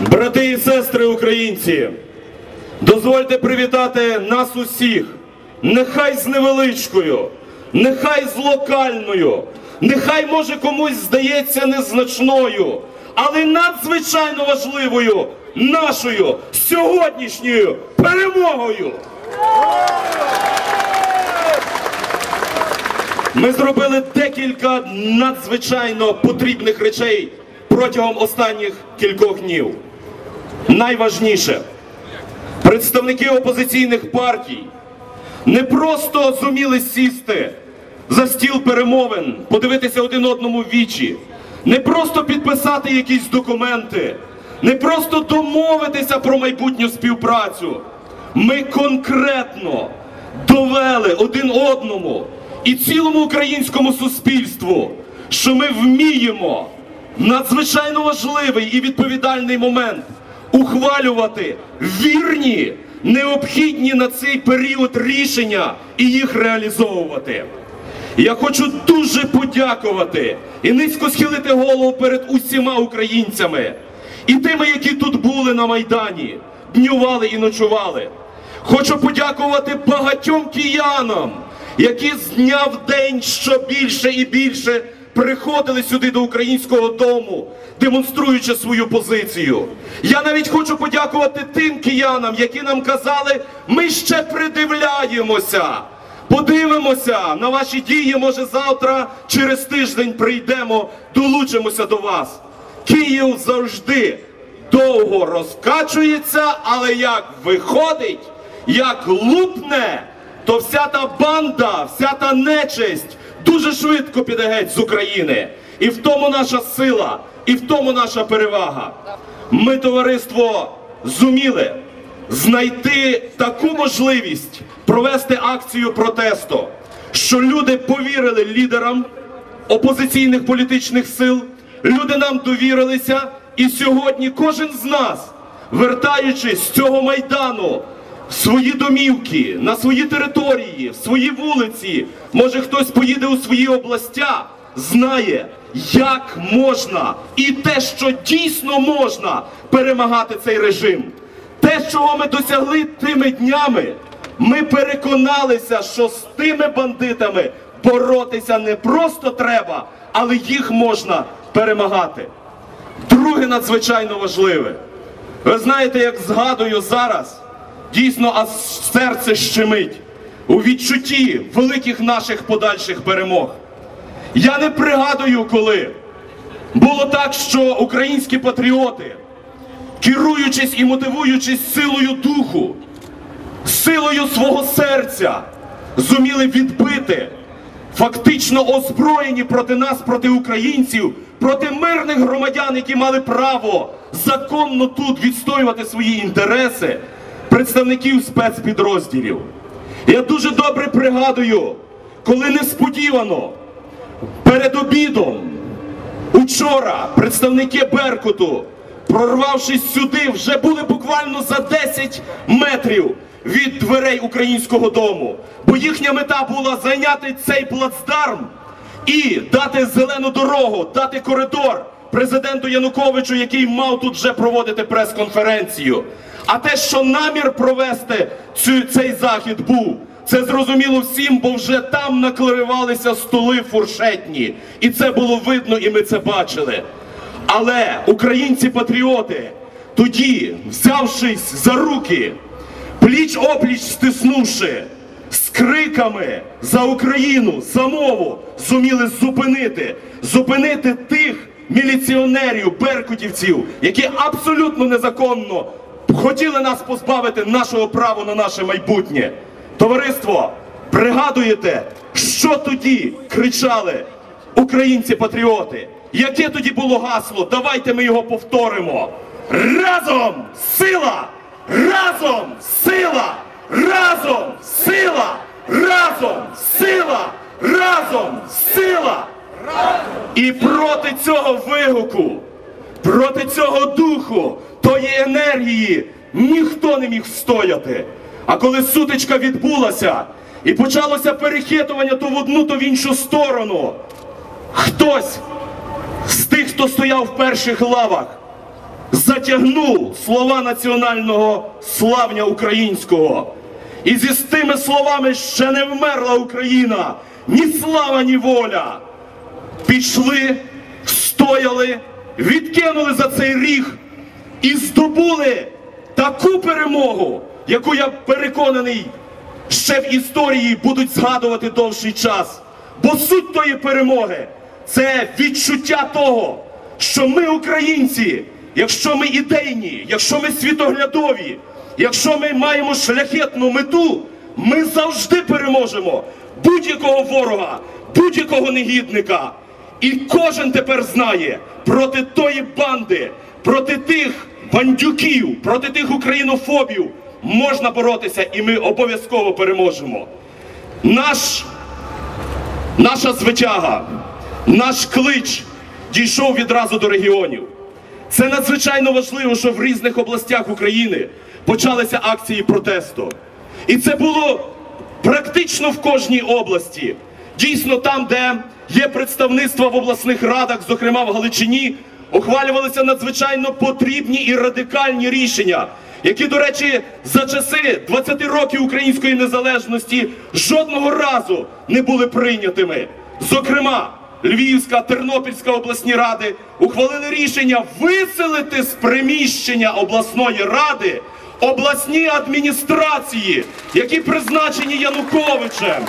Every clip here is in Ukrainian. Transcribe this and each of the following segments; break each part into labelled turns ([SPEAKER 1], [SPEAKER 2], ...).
[SPEAKER 1] Брати і сестри українці, дозвольте привітати нас усіх, нехай з невеличкою, нехай з локальною, нехай може комусь здається незначною, але надзвичайно важливою нашою сьогоднішньою перемогою. Ми зробили декілька надзвичайно потрібних речей протягом останніх кількох днів. Найважніше, представники опозиційних партій не просто зуміли сісти за стіл перемовин, подивитися один одному в вічі, не просто підписати якісь документи, не просто домовитися про майбутню співпрацю. Ми конкретно довели один одному і цілому українському суспільству, що ми вміємо. Надзвичайно важливий і відповідальний момент ухвалювати вірні, необхідні на цей період рішення і їх реалізовувати. Я хочу дуже подякувати і низько схилити голову перед усіма українцями і тими, які тут були на Майдані, днювали і ночували. Хочу подякувати багатьом киянам, які з дня в день що більше і більше приходили сюди до українського дому, демонструючи свою позицію. Я навіть хочу подякувати тим киянам, які нам казали, ми ще придивляємося. Подивимося на ваші дії. Може, завтра, через тиждень прийдемо, долучимося до вас. Київ завжди довго розкачується, але як виходить, як лупне, то вся та банда, вся та нечисть дуже швидко піде геть з України. І в тому наша сила, і в тому наша перевага. Ми, товариство, зуміли знайти таку можливість провести акцію протесту, що люди повірили лідерам опозиційних політичних сил, люди нам довірилися, і сьогодні кожен з нас, вертаючись з цього майдану в свої домівки, на свої території, в свої вулиці, може хтось поїде у свої областя, знає, як можна і те, що дійсно можна перемагати цей режим. Те, чого ми досягли тими днями, ми переконалися, що з тими бандитами боротися не просто треба, але їх можна перемагати. Друге надзвичайно важливе. Ви знаєте, як згадую зараз, дійсно аж серце щемить у відчутті великих наших подальших перемог. Я не пригадую, коли було так, що українські патріоти, керуючись і мотивуючись силою духу, силою свого серця, зуміли відбити фактично озброєні проти нас, проти українців, проти мирних громадян, які мали право законно тут відстоювати свої інтереси, представників спецпідрозділів. Я дуже добре пригадую, коли несподівано перед обідом учора представники Беркуту, прорвавшись сюди, вже були буквально за 10 метрів від дверей українського дому. Бо їхня мета була зайняти цей плацдарм і дати зелену дорогу, дати коридор президенту Януковичу, який мав тут вже проводити прес-конференцію. А те, що намір провести цю, цей захід був, це зрозуміло всім, бо вже там накливалися столи фуршетні. І це було видно, і ми це бачили. Але українці-патріоти, тоді, взявшись за руки, пліч опліч стиснувши, з криками за Україну, за мову, зуміли зупинити, зупинити тих міліціонерів, беркутівців, які абсолютно незаконно хотіли нас позбавити нашого права на наше майбутнє. Товариство, пригадуєте, що тоді кричали українці-патріоти? Яке тоді було гасло? Давайте ми його повторимо. Разом сила! Разом сила! Разом сила! Разом сила! Разом сила! І проти цього вигуку, проти цього духу, тої енергії ніхто не міг стояти. А коли сутичка відбулася і почалося перехитування то в одну, то в іншу сторону, хтось з тих, хто стояв в перших лавах, затягнув слова національного славня українського. І зі з тими словами ще не вмерла Україна, ні слава, ні воля. Пішли, стояли, відкинули за цей ріг і здобули таку перемогу, яку я переконаний, ще в історії будуть згадувати довший час. Бо суть тої перемоги це відчуття того, що ми, українці, якщо ми ідейні, якщо ми світоглядові, якщо ми маємо шляхетну мету, ми завжди переможемо будь-якого ворога, будь-якого негідника. І кожен тепер знає проти тої банди, проти тих бандюків, проти тих українофобів можна боротися, і ми обов'язково переможемо. Наш, наша звитяга, наш клич дійшов відразу до регіонів. Це надзвичайно важливо, що в різних областях України почалися акції протесту. І це було практично в кожній області. Дійсно, там, де є представництва в обласних радах, зокрема в Галичині, ухвалювалися надзвичайно потрібні і радикальні рішення, які, до речі, за часи 20 років української незалежності жодного разу не були прийнятими. Зокрема, Львівська, Тернопільська обласні ради ухвалили рішення виселити з приміщення обласної ради обласні адміністрації, які призначені Януковичем.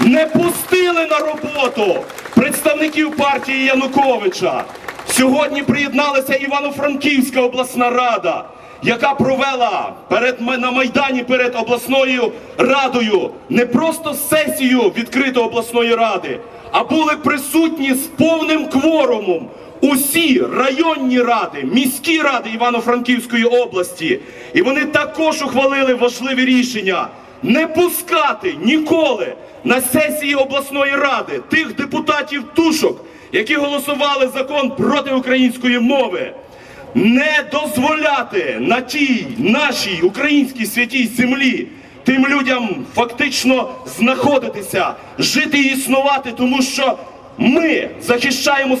[SPEAKER 1] Не пустили на роботу представників партії Януковича. Сьогодні приєдналася Івано-Франківська обласна рада, яка провела перед на майдані перед обласною радою не просто сесію відкритої обласної ради, а були присутні з повним кворумом усі районні ради, міські ради Івано-Франківської області. І вони також ухвалили важливі рішення не пускати ніколи на сесії обласної ради тих депутатів тушок, які голосували закон проти української мови. Не дозволяти на тій нашій українській святій землі тим людям фактично знаходитися, жити і існувати, тому що ми захищаємо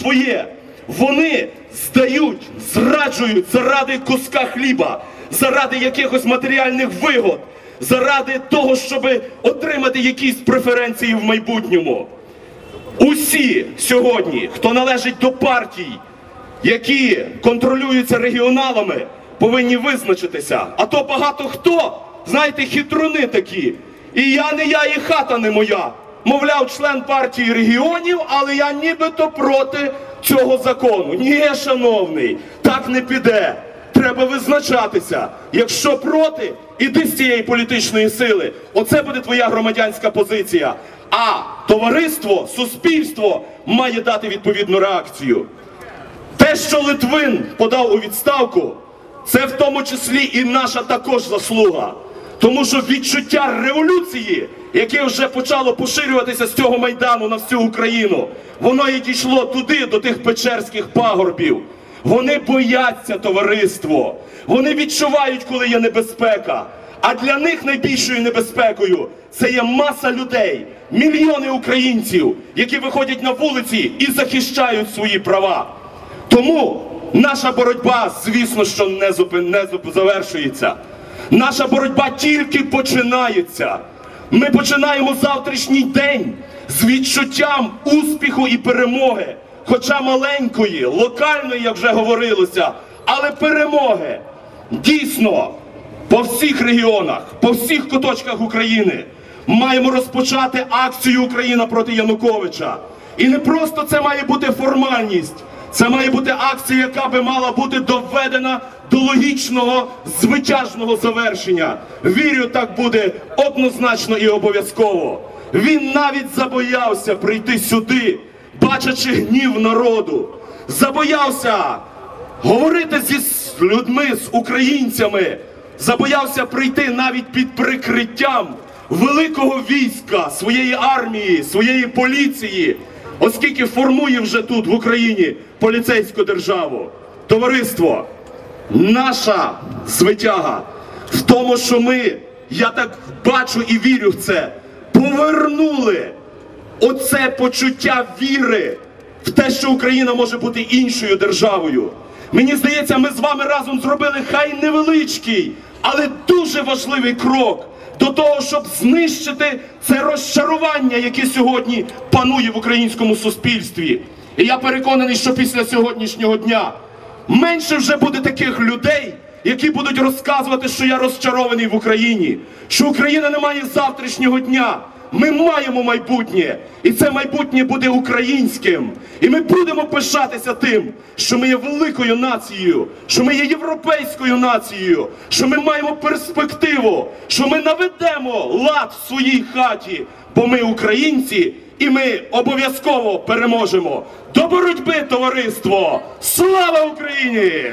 [SPEAKER 1] своє. Вони здають, зраджують заради куска хліба, заради якихось матеріальних вигод, заради того, щоб отримати якісь преференції в майбутньому. Усі сьогодні, хто належить до партій, які контролюються регіоналами, повинні визначитися. А то багато хто, знаєте, хитруни такі. І я не я, і хата не моя. Мовляв, член партії регіонів, але я нібито проти цього закону. Ні, шановний, так не піде. Треба визначатися. Якщо проти, іди з цієї політичної сили. Оце буде твоя громадянська позиція. А товариство, суспільство має дати відповідну реакцію. Те, що Литвин подав у відставку, це в тому числі і наша також заслуга. Тому що відчуття революції, яке вже почало поширюватися з цього майдану на всю Україну, воно і дійшло туди, до тих печерських пагорбів. Вони бояться товариство. Вони відчувають, коли є небезпека. А для них найбільшою небезпекою це є маса людей, мільйони українців, які виходять на вулиці і захищають свої права. Тому наша боротьба, звісно, що не, завершується. Наша боротьба тільки починається. Ми починаємо завтрашній день з відчуттям успіху і перемоги, хоча маленької, локальної, як вже говорилося, але перемоги. Дійсно, по всіх регіонах, по всіх куточках України маємо розпочати акцію Україна проти Януковича. І не просто це має бути формальність, це має бути акція, яка би мала бути доведена до логічного звитяжного завершення. Вірю, так буде однозначно і обов'язково. Він навіть забоявся прийти сюди, бачачи гнів народу. Забоявся говорити зі людьми, з українцями, забоявся прийти навіть під прикриттям великого війська, своєї армії, своєї поліції, оскільки формує вже тут, в Україні, поліцейську державу. Товариство, наша звитяга в тому, що ми, я так бачу і вірю в це, повернули оце почуття віри в те, що Україна може бути іншою державою. Мені здається, ми з вами разом зробили хай невеличкий, але дуже важливий крок до того, щоб знищити це розчарування, яке сьогодні панує в українському суспільстві. І я переконаний, що після сьогоднішнього дня менше вже буде таких людей, які будуть розказувати, що я розчарований в Україні, що Україна не має завтрашнього дня. Ми маємо майбутнє, і це майбутнє буде українським. І ми будемо пишатися тим, що ми є великою нацією, що ми є європейською нацією, що ми маємо перспективу, що ми наведемо лад в своїй хаті, бо ми українці, і ми обов'язково переможемо. До боротьби, товариство! Слава Україні!